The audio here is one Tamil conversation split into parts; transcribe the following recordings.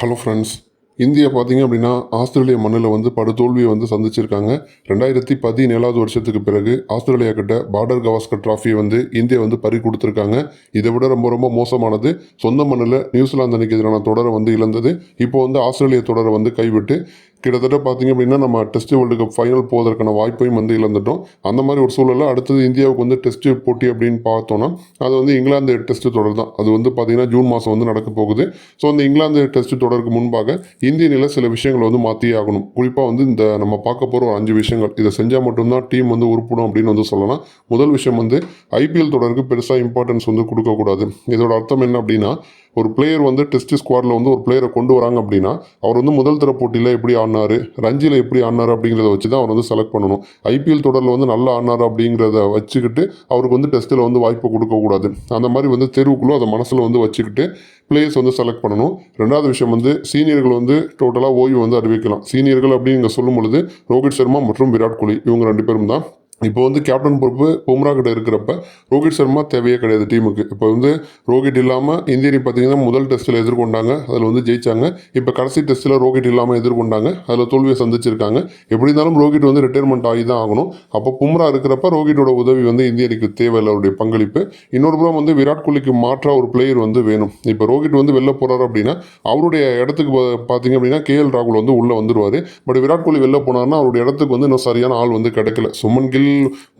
ஹலோ ஃப்ரெண்ட்ஸ் இந்தியா பார்த்தீங்க அப்படின்னா ஆஸ்திரேலிய மண்ணில் வந்து படுதோல்வியை வந்து சந்திச்சிருக்காங்க. ரெண்டாயிரத்தி பதினேழாவது வருஷத்துக்கு பிறகு ஆஸ்திரேலியா கிட்ட பார்டர் கவாஸ்கர் ட்ராஃபியை வந்து இந்தியா வந்து பறி கொடுத்துருக்காங்க. இதை விட ரொம்ப ரொம்ப மோசமானது சொந்த மண்ணில் நியூசிலாந்து அணிக்கு எதிரான தொடரை வந்து இழந்தது. இப்போ வந்து ஆஸ்திரேலிய தொடரை வந்து கைவிட்டு கிட்டத்தட்ட பார்த்தீங்க அப்படின்னா நம்ம டெஸ்ட் வேர்ல்டு கப் ஃபைனல் போவதற்கான வாய்ப்பையும் வந்து இழந்துட்டோம். அந்த மாதிரி ஒரு சூழலில் அடுத்தது இந்தியாவுக்கு வந்து டெஸ்ட் போட்டி அப்படின்னு பார்த்தோன்னா அது வந்து இங்கிலாந்து டெஸ்ட் தொடர் தான். அது வந்து பார்த்திங்கன்னா ஜூன் மாதம் வந்து நடக்க போகுது. ஸோ அந்த இங்கிலாந்து டெஸ்ட் தொடருக்கு முன்பாக இந்திய நிலை சில விஷயங்களை வந்து மாற்றியே ஆகணும். குறிப்பாக வந்து இந்த நம்ம பார்க்க போகிற ஒரு அஞ்சு விஷயங்கள். இதை செஞ்சால் மட்டும்தான் டீம் வந்து உருப்படும் அப்படின்னு வந்து சொல்லலாம். முதல் விஷயம் வந்து ஐபிஎல் தொடருக்கு பெருசாக இம்பார்ட்டன்ஸ் வந்து கொடுக்கக்கூடாது இதோட அர்த்தம் என்ன அப்படின்னா ஒரு பிளேயர் வந்து டெஸ்ட் ஸ்குவாடில் வந்து ஒரு பிளேயரை கொண்டு வராங்க அப்படின்னா அவர் வந்து முதல் தர போட்டியில் எப்படி ஆடினாரு ரஞ்சியில் எப்படி ஆடினாரு அப்படிங்கிறத வச்சு தான் அவர் வந்து செலக்ட் பண்ணணும். ஐபிஎல் தொடரில் வந்து நல்லா ஆடினாரு அப்படிங்கிறத வச்சுக்கிட்டு அவருக்கு வந்து டெஸ்ட்டில் வந்து வாய்ப்பு கொடுக்கக்கூடாது அந்த மாதிரி வந்து தெருவுக்குள்ளே அதை மனசில் வந்து வச்சுக்கிட்டு பிளேயர்ஸ் வந்து செலக்ட் பண்ணணும். ரெண்டாவது விஷயம் வந்து சீனியர்கள் வந்து டோட்டலாக ஓய்வு வந்து அறிவிக்கலாம். சீனியர்கள் அப்படின்னு சொல்லும் பொழுது ரோஹித் சர்மா மற்றும் விராட் கோலி இவங்க ரெண்டு பேரும் தான் இப்போ வந்து கேப்டன் பொறுப்பு பும்ரா கிட்ட இருக்கிறப்ப ரோஹித் சர்மா தேவையே கிடையாது டீமுக்கு. இப்போ வந்து ரோஹித் இல்லாமல் இந்திய அணி பார்த்தீங்கன்னா முதல் டெஸ்ட்டில் எதிர்கொண்டாங்க. அதில் வந்து ஜெயிச்சாங்க. இப்போ கடைசி டெஸ்ட்டில் ரோஹித் இல்லாமல் எதிர்கொண்டாங்க. அதில் தோல்வியை சந்திச்சிருக்காங்க. எப்படி இருந்தாலும் ரோஹித் வந்து ரிட்டைர்மெண்ட் ஆகி தான் ஆகணும். அப்போ பும்ரா இருக்கிறப்ப ரோஹிட்டோட உதவி வந்து இந்திய அணிக்கு தேவையில்லை அவருடைய பங்களிப்பு. இன்னொரு புறம் வந்து விராட் கோலிக்கு மாற்றாக ஒரு பிளேயர் வந்து வேணும். இப்போ ரோஹித் வந்து வெளில போகிறாரு அப்படின்னா அவருடைய இடத்துக்கு பார்த்தீங்க அப்படின்னா கேஎல் ராகுல் வந்து உள்ளே வந்துருவார். பட் விராட் கோலி வெளில போனார்னா அவருடைய இடத்துக்கு வந்து இன்னும் சரியான ஆள் வந்து கிடைக்கல. சுமன் கில்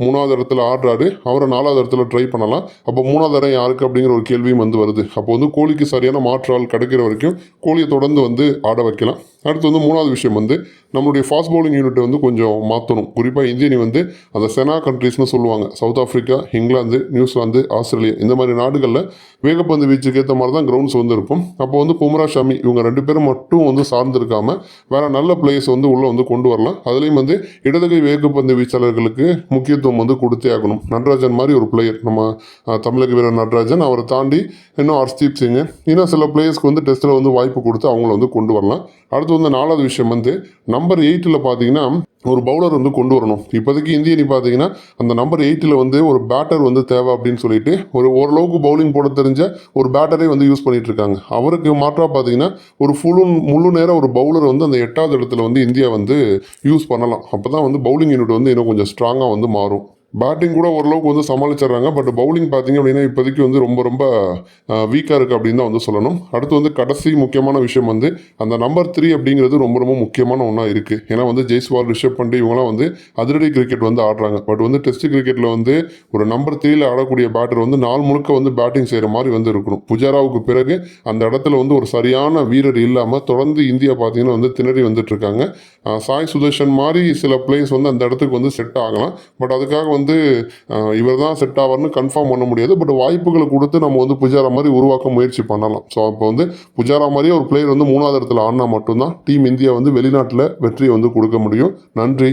மூணாவது இடத்துல ஆடுறாரு அவரை நாலாவது இடத்துல ட்ரை பண்ணலாம். அப்போ மூணாவது இடம் யாருக்கு அப்படிங்கிற ஒரு கேள்வியும் வந்து வருது. அப்போ வந்து கோழிக்கு சரியான மாற்றால் கிடைக்கிற வரைக்கும் கோழியை தொடர்ந்து வந்து ஆட வைக்கலாம். அடுத்து வந்து மூணாவது விஷயம் வந்து நம்மளுடைய ஃபாஸ்ட் பவுலிங் யூனிட்டை வந்து கொஞ்சம் மாற்றணும் குறிப்பாக இந்திய அணி வந்து அந்த செனா கண்ட்ரீஸ்னு சொல்லுவாங்க. South Africa England New Zealand Australia இந்த மாதிரி நாடுகளில் வேகப்பந்து வீச்சுக்கு ஏற்ற மாதிரி தான் கிரவுண்ட்ஸ் வந்து இருக்கும். அப்போ வந்து பும்ரா ஷமி இவங்க ரெண்டு பேரும் மட்டும் வந்து சார்ந்திருக்காமல் வேற நல்ல பிளேயர்ஸ் வந்து உள்ளே வந்து கொண்டு வரலாம். அதுலேயும் வந்து இடதுகை வேகப்பந்து வீச்சாளர்களுக்கு முக்கியத்துவம் வந்து கொடுத்தே ஆகணும். நடராஜன் மாதிரி ஒரு பிளேயர் நம்ம தமிழக வீரர் நடராஜன். அவரை தாண்டி இன்னும் ஹர்ஷ்தீப் சிங். இன்னும் சில பிளேயர்ஸ்க்கு வந்து டெஸ்ட்டில் வந்து வாய்ப்பு கொடுத்து அவங்கள வந்து கொண்டு வரலாம். அடுத்து வந்து நாலாவது விஷயம் வந்து நம்பர் எயிட்டில் பார்த்தீங்கன்னா ஒரு பவுலர் வந்து கொண்டு வரணும். இப்போதைக்கு இந்திய அணி பார்த்தீங்கன்னா அந்த நம்பர் எயிட்டில் வந்து ஒரு பேட்டர் வந்து தேவை அப்படின்னு சொல்லிட்டு ஒரு ஓரளவுக்கு பவுலிங் போட தெரிஞ்ச ஒரு பேட்டரே வந்து யூஸ் பண்ணிட்டு இருக்காங்க. அவருக்கு மாற்றாக பார்த்தீங்கன்னா ஒரு ஃபுல்லு முழு நேரம் ஒரு பவுலர் வந்து அந்த எட்டாவது இடத்துல வந்து இந்தியா வந்து யூஸ் பண்ணலாம். அப்போ தான் வந்து பவுலிங் யூனிட் வந்து இன்னும் கொஞ்சம் ஸ்ட்ராங்காக வந்து மாறும். பேட்டிங் கூட ஓரளவுக்கு வந்து சமாளிச்சிடுறாங்க. பட் பவுலிங் பார்த்தீங்க அப்படின்னா இப்போதைக்கு வந்து ரொம்ப ரொம்ப வீக்காக இருக்குது அப்படின்னு தான் வந்து சொல்லணும். அடுத்து வந்து கடைசி முக்கியமான விஷயம் வந்து அந்த நம்பர் த்ரீ அப்படிங்கிறது ரொம்ப ரொம்ப முக்கியமான ஒன்றா இருக்குது ஏன்னா வந்து ஜெய்ஸ்வால் ரிஷப் பண்டி இவங்களாம் வந்து அதிரடி கிரிக்கெட் வந்து ஆடுறாங்க. பட் வந்து டெஸ்ட் கிரிக்கெட்டில் வந்து ஒரு நம்பர் த்ரீயில் ஆடக்கூடிய பேட்டர் வந்து நாள் முழுக்க வந்து பேட்டிங் செய்கிற மாதிரி வந்து இருக்கணும். புஜாராவுக்கு பிறகு அந்த இடத்துல வந்து ஒரு சரியான வீரர் இல்லாமல் தொடர்ந்து இந்தியா பார்த்தீங்கன்னா வந்து திணறி வந்துட்டு இருக்காங்க. சாய் சுதர்ஷன் மாதிரி சில பிளேயர்ஸ் வந்து அந்த இடத்துக்கு வந்து செட் ஆகலாம். பட் அதுக்காக வந்து இவர் தான் செட் ஆவார்னு கன்ஃபார்ம் பண்ண முடியாது. பட் வாய்ப்புகளை கொடுத்து நம்ம வந்து புஜாரா மாதிரி உருவாக்க முயற்சி பண்ணலாம். ஸோ அப்போ வந்து புஜாரா மாதிரியே ஒரு பிளேயர் வந்து மூணாவது இடத்துல ஆடினா மட்டும்தான் டீம் இந்தியா வந்து வெளிநாட்டில் வெற்றியை வந்து கொடுக்க முடியும். நன்றி.